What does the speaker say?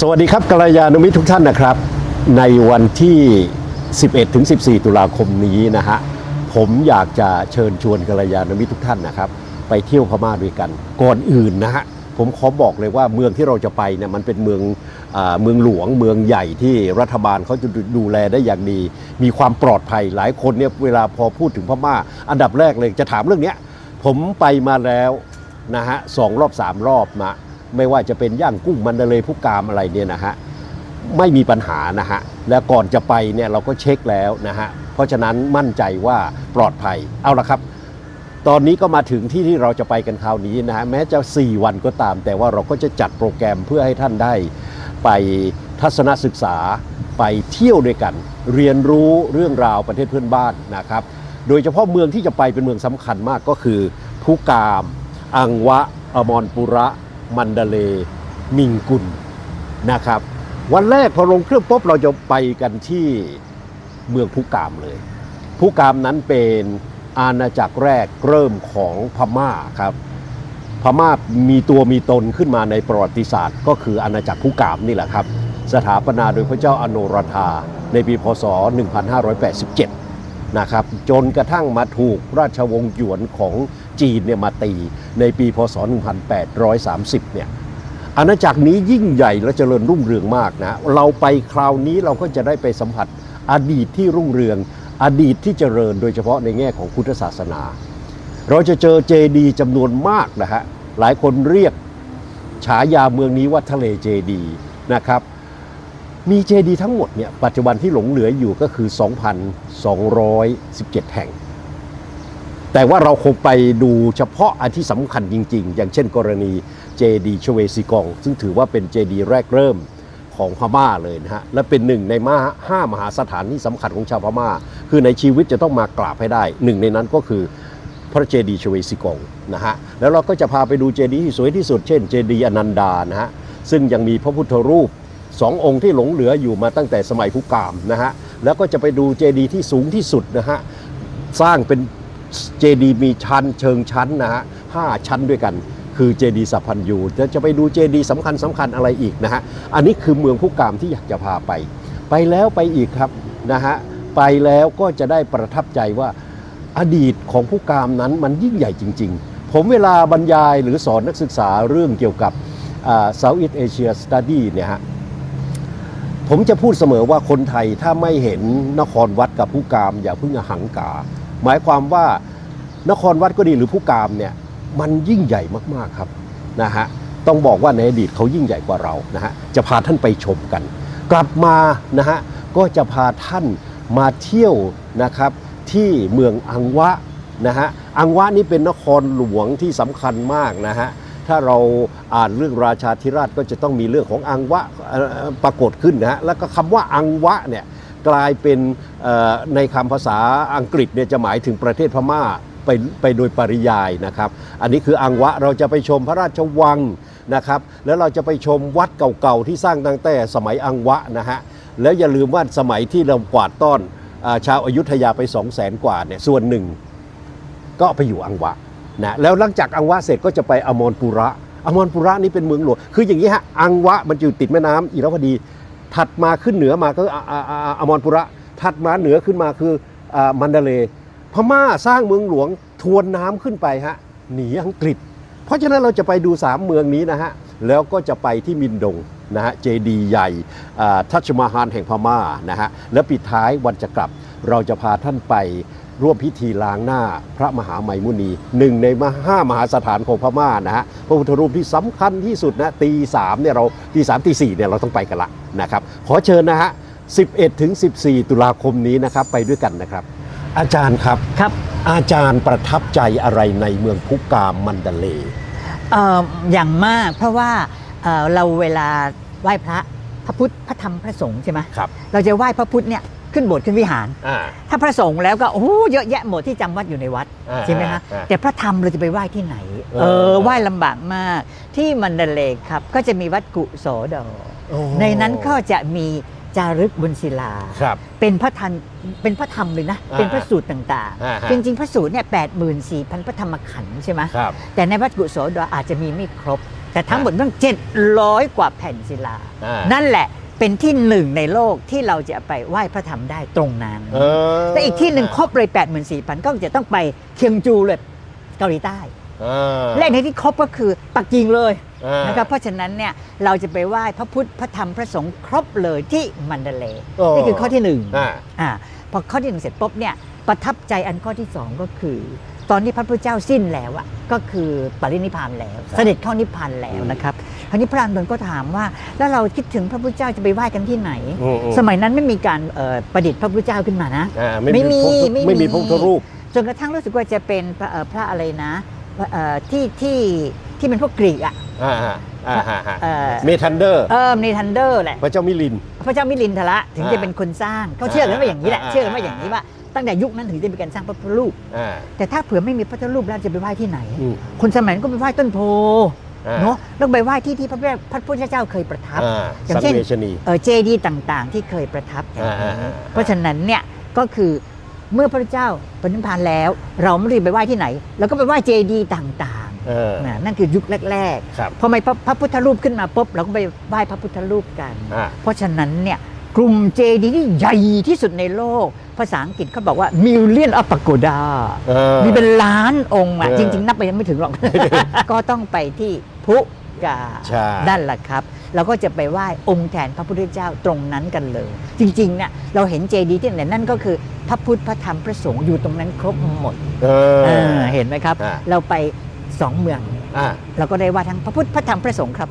สวัสดีครับกัลยาณมิตรทุกท่านนะครับ ในวันที่ 11ถึง14 ตุลาคมนี้นะฮะผมอยากจะเชิญชวนกัลยาณมิตรทุกท่านนะครับ ไปเที่ยวพม่าด้วยกัน ก่อนอื่นนะฮะผมขอบอกเลยว่าเมืองที่เราจะไปเนี่ยมันเป็นเมืองอาเมืองหลวงเมืองใหญ่ที่รัฐบาลเขาจะดูแลได้อย่างดี มีความปลอดภัยหลายคนเนี่ยเวลาพอพูดถึงพม่า อันดับแรกเลยจะถามเรื่องเนี้ยผมไปมาแล้วนะฮะสองรอบสามรอบนะ ไม่ว่าจะเป็นย่างกุ้งมันเดเลยผู้กามอะไรเนี่ยนะฮะไม่มีปัญหานะฮะแล้วก่อนจะไปเนี่ยเราก็เช็คแล้วนะฮะเพราะฉะนั้นมั่นใจว่าปลอดภัยเอาละครับ ตอนนี้ก็มาถึงที่ที่เราจะไปกันคราวนี้นะฮะแม้จะ 4 วันก็ตาม แต่ว่าเราก็จะจัดโปรแกรมเพื่อให้ท่านได้ไปทัศนศึกษาไปเที่ยวด้วยกัน เรียนรู้เรื่องราวประเทศเพื่อนบ้านนะครับ โดยเฉพาะเมืองที่จะไปเป็นเมืองสำคัญมากก็คือภูกาม อังวะอมรปุระ มันดาเลมิงกุลนะครับ วันแรกพอลงเครื่องปุ๊บเราจะไปกันที่เมืองภูกามเลยภูกามนั้นเป็นอาณาจักรแรกเริ่มของพม่าครับ พม่ามีตัวมีตนขึ้นมาในประวัติศาสตร์ ก็คืออาณาจักรภูกามนี่แหละครับ สถาปนาโดยพระเจ้าอโนรธาในปีพศ 1587 นะครับ จนกระทั่งมาถูกราชวงศ์หยวนของ จีนเนี่ยมาตีในปีพศ 1830 เนี่ยอาณาจักรนี้ยิ่งใหญ่และเจริญรุ่งเรืองมากนะ เราไปคราวนี้เราก็จะได้ไปสัมผัสอดีตที่รุ่งเรือง อดีตที่เจริญโดยเฉพาะในแง่ของพุทธศาสนา เราจะเจอเจดีจำนวนมากนะฮะ หลายคนเรียกฉายาเมืองนี้ว่าทะเลเจดีนะครับ มีเจดีทั้งหมดเนี่ยปัจจุบันที่หลงเหลืออยู่ก็คือ 2,217 แห่ง แต่ว่าเราคงไปดูเฉพาะอันที่สำคัญจริง ๆ อย่างเช่นกรณีเจดีย์ชเวซีกอง ซึ่งถือว่าเป็นเจดีย์แรกเริ่มของพม่าเลยนะฮะ และเป็นหนึ่งในมาห้ามหาสถานที่สำคัญของชาวพม่า คือในชีวิตจะต้องมากราบให้ได้ หนึ่งในนั้นก็คือพระเจดีย์ชเวซีกองนะฮะ แล้วเราก็จะพาไปดูเจดีย์ที่สวยที่สุด เช่นเจดีย์อนันดานะฮะ ซึ่งยังมีพระพุทธรูปสององค์ที่หลงเหลืออยู่มาตั้งแต่สมัยพุกามนะฮะ แล้วก็จะไปดูเจดีย์ที่สูงที่สุดนะฮะ สร้างเป็น เจดีมีชั้นเชิงชั้นนะฮะห้าชั้นด้วยกัน คือเจดีสัพพันยูจะจะไปดูเจดีสำคัญสำคัญอะไรอีกนะฮะอันนี้คือเมืองพุกามที่อยากจะพาไป ไปแล้วไปอีกครับนะฮะไปแล้วก็จะได้ประทับใจว่าอดีตของผู้กามนั้นมันยิ่งใหญ่จริง ๆ ผมเวลาบรรยายหรือสอนนักศึกษาเรื่องเกี่ยวกับ Southeast Asia Study เนี่ยฮะผมจะพูดเสมอว่าคนไทยถ้าไม่เห็นนครวัดกับผู้กาม อย่าเพิ่งหังกา หมายความว่านครวัดก็ดีหรือผู้กามเนี่ยมันยิ่งใหญ่มากๆครับนะฮะต้องบอกว่าในอดีตเขายิ่งใหญ่กว่าเรานะฮะจะพาท่านไปชมกัน กลับมานะฮะก็จะพาท่านมาเที่ยวนะครับที่เมืองอังวะนะฮะอังวะนี่เป็นนครหลวงที่สำคัญมากนะฮะถ้าเราอ่านเรื่องราชาธิราชก็จะต้องมีเรื่องของอังวะปรากฏขึ้นนะฮะแล้วก็คำว่าอังวะเนี่ย กลายเป็นในคำภาษาอังกฤษเนี่ยจะหมายถึงประเทศพม่าไปไปโดยปริยายนะครับ อันนี้คืออังวะเราจะไปชมพระราชวังนะครับ แล้วเราจะไปชมวัดเก่าๆที่สร้างตั้งแต่สมัยอังวะนะฮะแล้วอย่าลืมว่าสมัยที่เรากวาดต้อนอชาวอายุทยาไป 2 0 0แสนกว่าเนี่ยส่วนหนึ่ง ก็ไปอยู่อังวะนะแล้วหลังจากอังวะเสร็จก็จะไปอมรปุระอมรปุระนี่เป็นเมืองหลวงคืออย่างนี้ฮะอังวะมันอยู่ติดแม่น้ำอิรวดี ถัดมาขึ้นเหนือมาก็ออมรปุระ ถัดมาเหนือขึ้นมาคืออมันดาเล พม่าสร้างเมืองหลวงทวนน้ำขึ้นไปฮะหนีอังกฤษ เพราะฉะนั้นเราจะไปดู 3 เมืองนี้นะฮะ แล้วก็จะไปที่มินดงนะฮะเจดีใหญ่ทัชมาฮาลแห่งพม่านะฮะแล้วปิดท้ายวันจะกลับเราจะพาท่านไป ร่วมพิธีล้างหน้าพระมหาไมมุนีหนึ่งในมห้ามหาสถานของพม่านะฮะพระพุทธรูปที่สำคัญที่สุดนะตีสามเนี่ยเราตีสามตีสี่เนี่ยเราต้องไปกันละนะครับ ขอเชิญนะฮะ11ถึง14 ตุลาคมนี้นะครับไปด้วยกันนะครับ อาจารย์ครับครับ อาจารย์ประทับใจอะไรในเมืองพุกามมันดาเลย์เอ่ออย่างมากเพราะว่าเอ่อเราเวลาไหว้พระพระพุทธพระธรรมพระสงฆ์ใช่ไหมครับเราจะไหว้พระพุทธเนี่ย ขึ้นโบสถ์ขึ้นวิหาร อ่า ถ้าพระสงฆ์แล้วก็โอ้โหเยอะแยะหมดที่จำวัดอยู่ในวัดอ่าใช่ไหมคะอ่าแต่พระธรรมเราจะไปไหว้ที่ไหน เออเออ ไหว้ลำบากมาก ที่มันดาเลย์ครับ ก็จะมีวัดกุโสดอโอ้ในนั้นก็จะมีจารึกบนศิลา ครับ เป็นพระธรรมเป็นพระธรรมเลยนะ อ่าเป็นพระสูตรต่างอ่าฮะ ๆ จริง ๆ พระสูตรเนี่ยแปดหมื่นสี่พันพระธรรมขันธ์ใช่ไหมครับ แต่ในวัดกุโสดอาจจะมีไม่ครบ แต่ทั้งหมดต้อง700กว่าแผ่นศิลา อ่านั่นแหละ เป็นที่หนึ่งในโลกที่เราจะไปไหว้พระธรรมได้ตรงนั้นเออแต่อีกที่หนึ่งครบเลย84,000 ก็จะต้องไปเคียงจูเลยเกาหลีใต้ อ่า และในที่ครบก็คือปักกิ่งเลยอ่านะครับเพราะฉะนั้นเนี่ยเราจะไปไหว้พระพุทธพระธรรมพระสงฆ์ครบเลยที่มันเดเลย์โอ้ นี่คือข้อที่หนึ่ง อ่า อ่าพอข้อที่หนึ่งเสร็จปุ๊บเนี่ยประทับใจอันข้อที่สองก็คือ ตอนที่พระพุทธเจ้าสิ้นแล้วอะก็คือปรินิพพานแล้ว เสด็จเข้านิพพานแล้วนะครับคราวนี้พระอานนท์ก็ถามว่า แล้วเราคิดถึงพระพุทธเจ้าจะไปไหว้กันที่ไหนอืมอืมสมัยนั้นไม่มีการเอ่อประดิษฐ์พระพุทธเจ้าขึ้นมานะอ่าไม่มีพระพุทธไม่มีไม่มีพระพุทธรูปจนกระทั่งรู้สึกว่าจะเป็นพระเอ่อพระอะไรนะเอ่อที่ที่ที่เป็นพวกกรีกอะอ่าอ่าอ่าอ่าเอ่อเมทันเดอร์ เออในทันเดอร์แหละ พระเจ้ามิลิน พระเจ้ามิลินทละถึงจะอ่าเป็นคนสร้างเขาเชื่อกันว่าอย่างนี้แหละอ่าเชื่อกันว่าอย่างนี้ว่าตั้งแต่ยุคนั้นถึงจะมีการสร้างพระพุทธรูปอ่าแต่ถ้าเผื่อไม่มีพระพุทธรูปแล้วจะไปไหว้ที่ไหนอืมคนสมัยนั้นก็ไปไหว้ต้นโพอ่า เนาะแล้วไปไหว้ที่ที่พระพุทธพระพุทธเจ้าเคยประทับอ่าอย่างสังเช่นเวชนีเออเจดีย์ต่างๆ ที่เคยประทับแห่งอ่าอ่านี้อ่าเพราะฉะนั้นเนี่ยก็คือเมื่อพระพุทธเจ้าปรินิพพานแล้ว เราไม่ได้ไปไหว้ที่ไหนเราก็ไปไหว้เจดีย์ต่างเออๆนะนั่นคือยุคแรกครับๆพอไม่พระพระพุทธรูปขึ้นมาปุ๊บเราก็ไปไหว้พระพุทธรูปกันอ่าเพราะฉะนั้นเนี่ยกลุ่มเจดีย์ที่ใหญ่ที่สุดในโลก ภาษาอังกฤษเขาบอกว่า million of pagoda เออมีเป็นล้านองค์อะเออจริง ๆ นับไปยังไม่ถึงหรอก ก็ต้องไปที่ พุกาใช่ นั่นแหละครับ เราก็จะไปไหว้องค์แทนพระพุทธเจ้าตรงนั้นกันเลย จริงๆเนี่ยเราเห็นเจดีย์ที่ไหนนั่นก็คือพระพุทธพระธรรมพระสงฆ์อยู่ตรงนั้นครบหมดเออ เออเห็นไหมครับ อ่าเราไปสองเมือง อ่าเราก็ได้ไหว่าทั้งพระพุทธพระธรรมพระสงฆ์ครับ